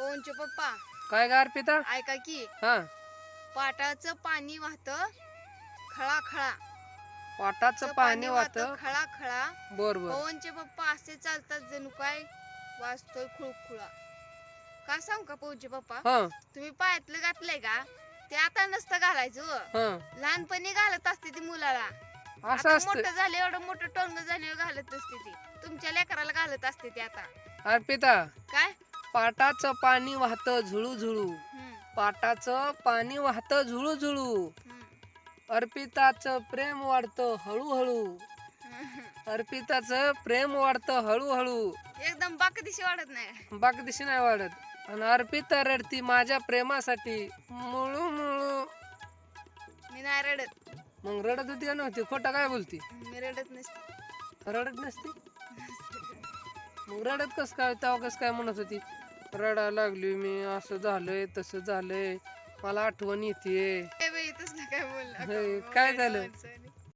पवनचे पप्पा काय गार पिता ऐका की हा. पाटाचं पाणी वाहत खळा खळा पाटाचं पाणी वाहत? खळा खळा बर बर. पवनचे पप्पा असे चालतात जणू काय वाचतोय खुळखुळा. का सांग का पवनचे पप्पा? हा. तुम्ही पायातलं घातलंय का? ते आता नसतं घालायचं हो. हा. लहानपणी घालत असते ती मुलाला. असं आता असतं. मोठं झालं एवढं मोठं टोंग झाल्यावर घालत असते ती. तुमच्या लेकराला घालत असते ती आता. अर्पिता. काय? पाटाचं पाणी वाहत झुळू झुळू पाटाचं पाणी वाहत झुळू झुळू अर्पिताचं प्रेम वाढतं हळूहळू. अर्पिताचं प्रेम वाढतं हळूहळू. एकदम बाक दिशी वाढत नाही. बाकी दिशी नाही वाढत. आणि अर्पिता रडती माझ्या प्रेमासाठी. मुळू मुळू. मी नाही रडत. मग रडत होती का नव्हती? खोटा काय बोलती? मी रडत नसते. रडत नसती? मग रडत कस काय? तेव्हा कस काय म्हणत होती? रडायला लागली मी. असं झालंय तसं झालंय. मला आठवण येते काय झालं?